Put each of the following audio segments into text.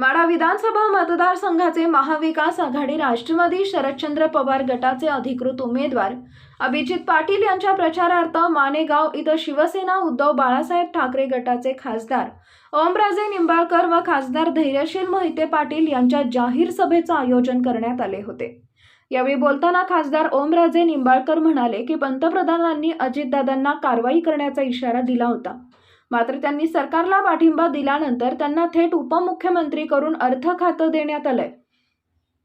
माढा विधानसभा मतदारसंघाचे महाविकास आघाडी राष्ट्रवादी शरदचंद्र पवार गटाचे अधिकृत उमेदवार. अभिजित पाटील यांच्या प्रचारार्थ मानेगाव इथं शिवसेना उद्धव बाळासाहेब ठाकरे गटाचे खासदार. ओमराजे निंबाळकर व खासदार धैर्यशील मोहिते पाटील यांच्या जाहीर सभेचं आयोजन करण्यात आले होते. यावेळी बोलताना खासदार ओमराजे निंबाळकर म्हणाले की पंतप्रधानांनी अजितदादांना कारवाई करण्याचा इशारा दिला होता. मात्र त्यांनी सरकारला पाठिंबा दिल्यानंतर त्यांना थेट उपमुख्यमंत्री करून अर्थ खातं देण्यात आलंय.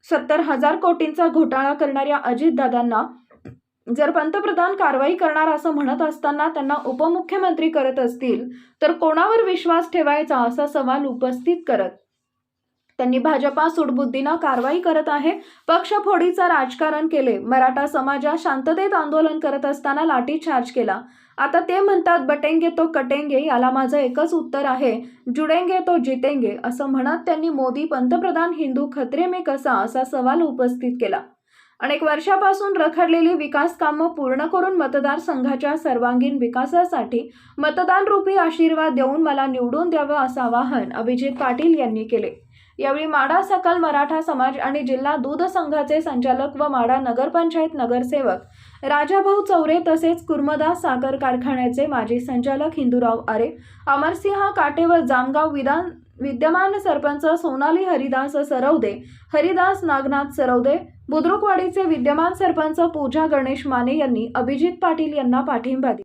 सत्तर हजार कोटींचा घोटाळा करणाऱ्या अजितदादांना जर पंतप्रधान कारवाई करणार असं म्हणत असताना त्यांना उपमुख्यमंत्री करत असतील तर कोणावर विश्वास ठेवायचा असा सवाल उपस्थित करत त्यांनी भाजपा सुडबुद्धीनं कारवाई करत आहे. पक्षफोडीचं राजकारण केले. मराठा समाजात शांततेत आंदोलन करत असताना लाठीचार्ज केला. आता ते म्हणतात बटेंगे तो कटेंगे याला माझं एकच उत्तर आहे. जुडेंगे तो जितेंगे असं म्हणत त्यांनी मोदी पंतप्रधान हिंदू खत्रे मे कसा असा सवाल उपस्थित केला. अनेक वर्षापासून रखडलेली विकास कामं पूर्ण करून मतदारसंघाच्या सर्वांगीण विकासासाठी मतदान रूपी आशीर्वाद देऊन मला निवडून द्यावं असं आवाहन अभिजित पाटील यांनी केले. यावेळी माडा सकल मराठा समाज आणि जिल्हा दूध संघाचे संचालक व माडा नगरपंचायत नगरसेवक राजाभाऊ चौरे तसेच कुर्मदास साखर कारखान्याचे माजी संचालक हिंदूराव आरे अमरसिंह काटे व जामगाव विधान विद्यमान सरपंच सोनाली हरिदास सरवदे हरिदास नागनाथ सरवदे बुद्रुकवाडीचे विद्यमान सरपंच पूजा गणेश माने यांनी अभिजित पाटील यांना पाठिंबा दिला.